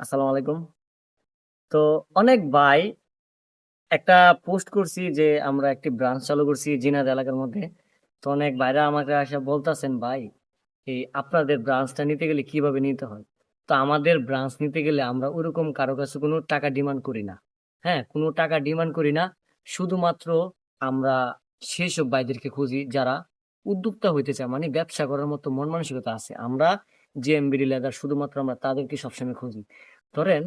আসসালামু আলাইকুম। তো অনেক ভাই একটা পোস্ট করছি যে আমরা একটি ব্রাঞ্চ চালু করছি জিনাদ এলাকার মধ্যে। তো অনেক ভাইরা আমাকে আসা বলতেছেন, ভাই, এই আপনাদের ব্রাঞ্চটা নিতে গেলে কীভাবে নিতে হয়? তো আমাদের ব্রাঞ্চ নিতে গেলে আমরা ওরকম কারও কাছে কোনো টাকা ডিমান্ড করি না। হ্যাঁ কোনো টাকা ডিমান্ড করি না। শুধুমাত্র আমরা সেই সব ভাইদেরকে খুঁজি যারা উদ্যোক্তা হইতে চায় মানে ব্যবসা করার মতো মন মানসিকতা আছে। আমরা যে এমবিডি লেদার শুধুমাত্র আমরা তাদেরকে সবসময় খুঁজি। ধরেন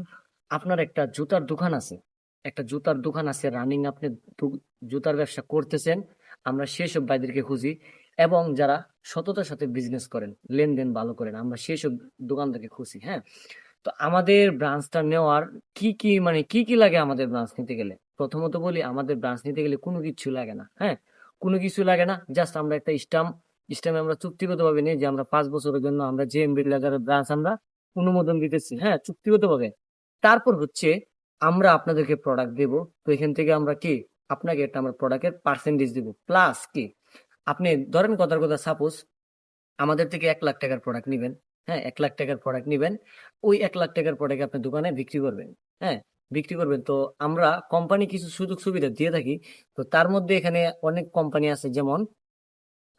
আপনার একটা জুতার দোকান আছে। একটা জুতার দোকান আছে রানিং আপনি জুতার ব্যবসা করতেছেন, আমরা সেসব ভাইদেরকে খুঁজি এবং যারা সততার সাথে বিজনেস করেন, লেনদেন ভালো করেন, আমরা সেই সেসব দোকানদারকে খুঁজি হ্যাঁ? তো আমাদের ব্রাঞ্চটা নেওয়ার কি কি মানে কি কি লাগে আমাদের ব্রাঞ্চ নিতে গেলে? প্রথমত বলি, আমাদের ব্রাঞ্চ নিতে গেলে কোনো কিছু লাগে না হ্যাঁ? কোনো কিছু লাগে না জাস্ট আমরা একটা স্টাম্প স্টাম্পে আমরা চুক্তিগতভাবে নিই যে আমরা পাঁচ বছরের জন্য আমরা যে এমবি লেদারের ব্রাঞ্চ আমরা অনুমোদন দিতেছি। হ্যাঁ চুক্তিগতভাবে। তারপর হচ্ছে আমরা আপনাদেরকে প্রোডাক্ট দেব। তো এখান থেকে আমরা কি? আপনাকে একটা আমরা প্রোডাক্টের পার্সেন্টেজ দিব। প্লাস কি? আপনি ধরেন কথার কথা সাপোজ আমাদের থেকে এক লাখ টাকার প্রোডাক্ট নেবেন। হ্যাঁ এক লাখ টাকার প্রোডাক্ট নেবেন। ওই এক লাখ টাকার প্রোডাক্ট আপনি দোকানে বিক্রি করবেন। হ্যাঁ বিক্রি করবেন। তো আমরা কোম্পানি কিছু সুযোগ সুবিধা দিয়ে থাকি। তো তার মধ্যে এখানে অনেক কোম্পানি আছে যেমন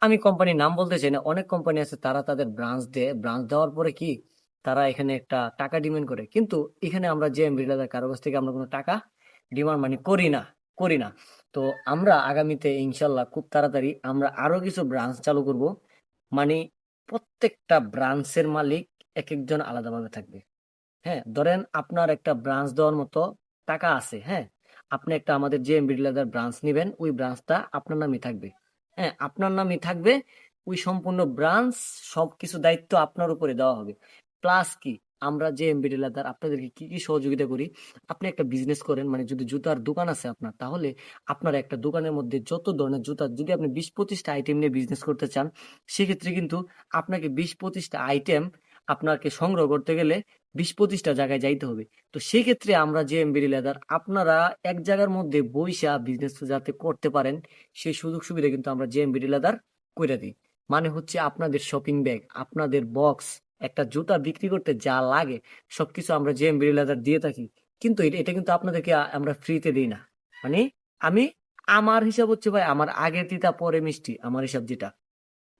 আমি কোম্পানির নাম বলতে চাই না, অনেক কোম্পানি আছে তারা তাদের ব্রাঞ্চ দেয় ব্রাঞ্চ দেওয়ার পরে কি তারা এখানে একটা টাকা ডিমান্ড করে। কিন্তু এখানে আমরা যে এমবিডার কারও কাছ থেকে আমরা কোনো টাকা ডিমান্ড মানে করি না করি না। তো আমরা আগামীতে ইনশাল্লাহ খুব তাড়াতাড়ি আমরা আরও কিছু ব্রাঞ্চ চালু করব। মানে প্রত্যেকটা ব্রাঞ্চের মালিক এক একজন আলাদাভাবে থাকবে। হ্যাঁ ধরেন আপনার একটা ব্রাঞ্চ দেওয়ার মতো টাকা আছে হ্যাঁ। আপনি একটা আমাদের যে এমবি লেদার ব্রাঞ্চ নেবেন, ওই ব্রাঞ্চটা আপনার নামে থাকবে। হ্যাঁ আপনার নামই থাকবে। ওই সম্পূর্ণ ব্রাঞ্চ সবকিছু দায়িত্ব আপনার উপরে দেওয়া হবে। প্লাস কি, আমরা যে এমবি লেদার আপনাদেরকে কি কি সহযোগিতা করি? আপনি একটা বিজনেস করেন মানে যদি জুতার দোকান আছে আপনার, তাহলে আপনার একটা দোকানের মধ্যে যত ধরনের জুতা, যদি আপনি বিশ পঁচিশটা আইটেম নিয়ে বিজনেস করতে চান, সেক্ষেত্রে কিন্তু আপনাকে বিশ পঁচিশটা আইটেম আপনাকে সংগ্রহ করতে গেলে বিশ পঁচিশটা জায়গায় যাইতে হবে। তো সেক্ষেত্রে আমরা যে এমবিডি লেদার, আপনারা এক জায়গার মধ্যে বইসা বিজনেস যাতে করতে পারেন, সেই সুযোগ সুবিধা কিন্তু আমরা যে এমবিডি লেদার করে দিই। মানে হচ্ছে আপনাদের শপিং ব্যাগ আপনাদের বক্স একটা জুতা বিক্রি করতে যা লাগে, সবকিছু আমরা যে এমবিডি লেদার দিয়ে থাকি। কিন্তু এটা কিন্তু আপনাদেরকে আমরা ফ্রিতে দিই না। মানে আমি, আমার হিসাব হচ্ছে ভাই, আমার আগে তিতা, পরে মিষ্টি, আমার হিসাব যেটা।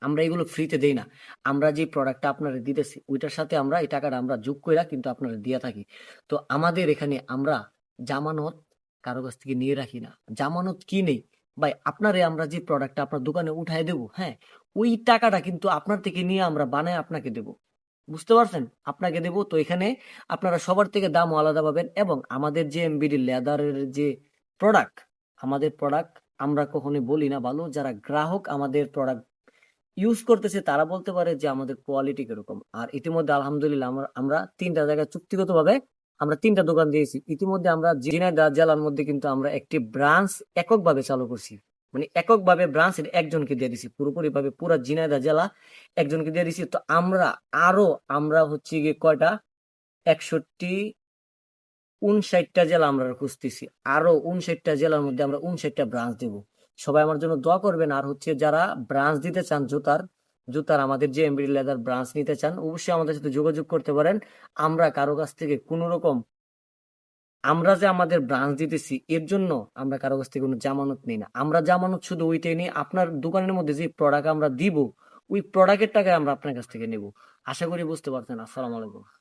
আমরা এগুলো ফ্রিতে দেই না। আমরা যে প্রোডাক্টটা আপনারা দিতেছি, ওইটার সাথে আমরা এই টাকাটা আমরা যোগ কইরা কিন্তু আপনারা দিয়ে থাকি। তো আমাদের এখানে আমরা জামানত কারও কাছ থেকে নিয়ে রাখি না। জামানত কি নেই? ভাই, আপনারে আমরা যে প্রোডাক্টটা আপনার দোকানে উঠায় দেবো হ্যাঁ ওই টাকাটা কিন্তু আপনার থেকে নিয়ে আমরা বানায় আপনাকে দেব। বুঝতে পারছেন? আপনাকে দেব, তো এখানে আপনারা সবার থেকে দামও আলাদা পাবেন এবং আমাদের যে এমবিডি লেদারের যে প্রোডাক্ট আমাদের প্রোডাক্ট আমরা কখনোই বলি না ভালো। যারা গ্রাহক, আমাদের প্রোডাক্ট ইউজ করতেছে, তারা বলতে পারে যে আমাদের কোয়ালিটি কীরকম। আর ইতিমধ্যে আলহামদুলিল্লাহ আমরা আমরা তিনটা জায়গায় চুক্তিগত ভাবে আমরা তিনটা দোকান দিয়েছি। ইতিমধ্যে আমরা ঝিনাইদহ জেলার মধ্যে কিন্তু আমরা একটি ব্রাঞ্চ এককভাবে চালু করছি। মানে এককভাবে ব্রাঞ্চ একজনকে দিয়ে দিছি। পুরোপুরি ভাবে পুরো ঝিনাইদহ জেলা একজনকে দিয়ে দিছি। তো আমরা আরও, আমরা হচ্ছে গিয়ে কয়টা? একষট্টি উনষাটটা জেলা আমরা খুঁজতেছি। আরও উনষাটটা জেলার মধ্যে আমরা উনষাটটা ব্রাঞ্চ দেব। সবাই আমার জন্য দোয়া করবেন। আর হচ্ছে যারা ব্রাঞ্চ দিতে চান জুতার জুতার আমাদের যে এমব্রয়ডারি লেদার ব্রাঞ্চ নিতে চান, অবশ্যই আমাদের সাথে যোগাযোগ করতে পারেন। আমরা কারও কাছ থেকে কোনো রকম, আমরা যে আমাদের ব্রাঞ্চ দিতেছি, এর জন্য আমরা কারও কাছ থেকে কোনো জামানত নিই না। আমরা জামানত শুধু ওইটাই নিই, আপনার দোকানের মধ্যে যে প্রোডাক্ট আমরা দিব, ওই প্রোডাক্টের টাকায় আমরা আপনার কাছ থেকে নেব। আশা করি বুঝতে পারছেন। আসসালামু আলাইকুম।